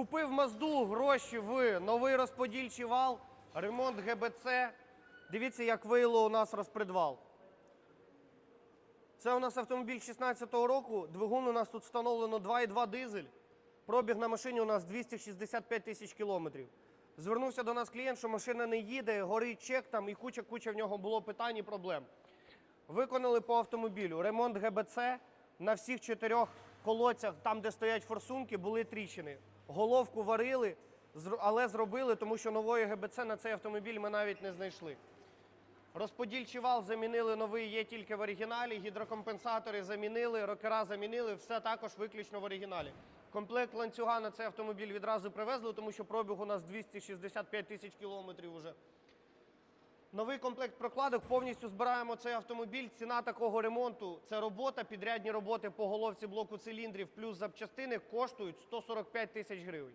Купив мазду, гроші в новий розподільчий вал, ремонт ГБЦ. Дивіться, як виявило у нас розпредвал. Це у нас автомобіль 16-го року. Двигун у нас тут встановлено 2,2 дизель. Пробіг на машині у нас 265 тисяч кілометрів. Звернувся до нас клієнт, що машина не їде, горить чек там і куча-куча в нього було питань і проблем. Виконали по автомобілю ремонт ГБЦ на всіх чотирьох колодцях, там, де стоять форсунки, були тріщини. Головку варили, але зробили, тому що нової ГБЦ на цей автомобіль ми навіть не знайшли. Розподільчий вал замінили новий, є тільки в оригіналі. Гідрокомпенсатори замінили, рокера замінили, все також виключно в оригіналі. Комплект ланцюга на цей автомобіль відразу привезли, тому що пробіг у нас 265 тисяч кілометрів уже. Новий комплект прокладок повністю збираємо цей автомобіль. Ціна такого ремонту це робота, підрядні роботи по головці блоку циліндрів плюс запчастини коштують 145 тисяч гривень.